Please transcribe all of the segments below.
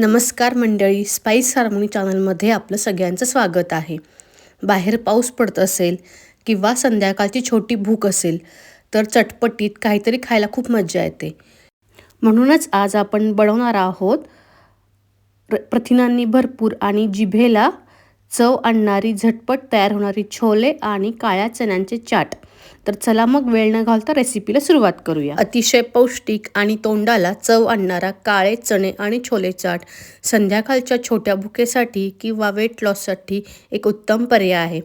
नमस्कार मंडळी spice harmony चॅनलमध्ये आपलं सगळ्यांचं स्वागत आहे. बाहेर पाऊस पडत असेल किंवा संध्याकाळची छोटी भूक असेल तर चटपटीत काहीतरी खायला खूप मजा येते. म्हणूनच आज आपण बनवणार आहोत प्र प्रथिनांनी भरपूर आणि जिभेला चव आणणारी झटपट तयार होणारी छोले आणि काळ्या चण्यांचे चाट. तर चला मग वेळ न घालता रेसिपीला सुरुवात करूया. अतिशय पौष्टिक आणि तोंडाला चव आणणारा काळे चणे आणि छोले चाट संध्याकाळच्या छोट्या भुकेसाठी किंवा वेट लॉससाठी एक उत्तम पर्याय आहे.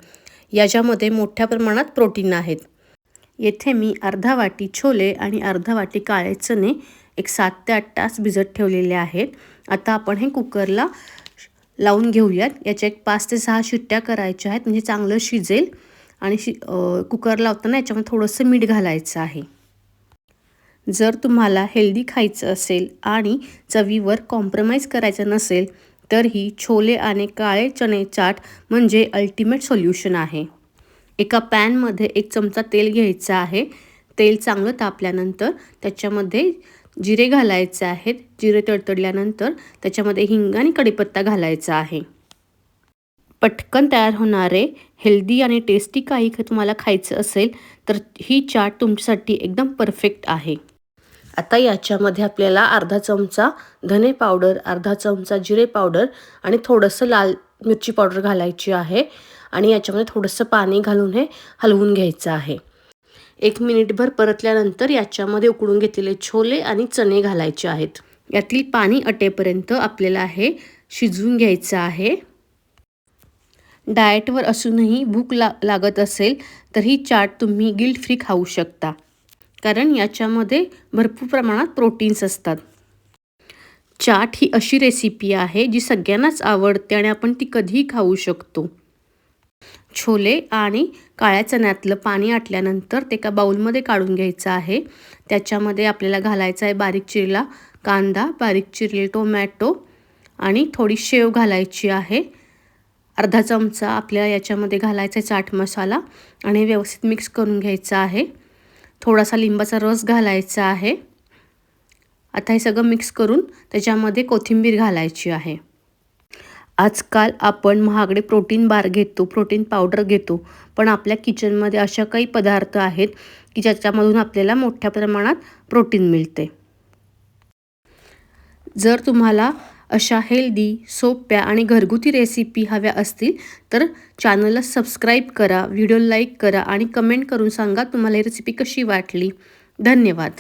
याच्यामध्ये मोठ्या प्रमाणात प्रोटीन आहेत. येथे मी अर्धा वाटी छोले आणि अर्धा वाटी काळे चणे एक सात ते आठ तास भिजत ठेवलेले आहेत. आता आपण हे कुकरला लावून घेऊयात. याच्या एक पाच ते सहा शिट्ट्या करायच्या आहेत. म्हणजे चांगलं शिजेल आणि शि कुकर लावताना याच्यामध्ये थोडंसं मीठ घालायचं आहे. जर तुम्हाला हेल्दी खायचं असेल आणि चवीवर कॉम्प्रोमाइज करायचं नसेल तर ही छोले आणि काळे चणे चाट म्हणजे अल्टिमेट सोल्युशन आहे. एका पॅनमध्ये एक चमचा तेल घ्यायचं आहे. तेल चांगलं तापल्यानंतर त्याच्यामध्ये जिरे घालायचे आहेत. जिरे तडतडल्यानंतर त्याच्यामध्ये हिंग आणि कढीपत्ता घालायचा आहे. पटकन तयार होणारे हेल्दी आणि टेस्टी काही तुम्हाला खायचं असेल तर ही चाट तुमच्यासाठी एकदम परफेक्ट आहे. आता याच्यामध्ये आपल्याला अर्धा चमचा धने पावडर अर्धा चमचा जिरे पावडर आणि थोडंसं लाल मिरची पावडर घालायची आहे. आणि याच्यामध्ये थोडंसं पाणी घालून हे हलवून घ्यायचं आहे. एक मिनिटभर परतल्यानंतर याच्यामध्ये उकडून घेतलेले छोले आणि चणे घालायचे आहेत. यातील पाणी अटेपर्यंत आपल्याला हे शिजवून घ्यायचं आहे. डाएटवर असूनही भूक ला लागत असेल तर ही चाट तुम्ही गिल्ट फ्री खाऊ शकता. कारण याच्यामध्ये भरपूर प्रमाणात प्रोटीन्स असतात. चाट ही अशी रेसिपी आहे जी सगळ्यांनाच आवडते आणि आपण ती कधीही खाऊ शकतो. छोले आणि काळ्या चण्यातलं पाणी आटल्यानंतर ते एका बाऊलमध्ये काढून घ्यायचं आहे. त्याच्यामध्ये आपल्याला घालायचा आहे बारीक चिरला कांदा बारीक चिरले टोमॅटो आणि थोडी शेव घालायची आहे. अर्धा चमचा आपल्याला याच्यामध्ये घालायचा आहे चाट मसाला आणि व्यवस्थित मिक्स करून घ्यायचा आहे. थोडासा लिंबाचा रस घालायचा आहे. आता हे सगळं मिक्स करून त्याच्यामध्ये कोथिंबीर घालायची आहे. आजकाल आपण महागडे प्रोटीन बार घेतो प्रोटीन पावडर घेतो पण आपल्या किचनमध्ये अशा काही पदार्थ आहेत की ज्याच्यामधून आपल्याला मोठ्या प्रमाणात प्रोटीन मिळते. जर तुम्हाला अशा हेल्दी सोप्या आणि घरगुती रेसिपी हव्या असतील तर चॅनलला सबस्क्राईब करा व्हिडिओ लाईक करा आणि कमेंट करून सांगा तुम्हाला ही रेसिपी कशी वाटली. धन्यवाद.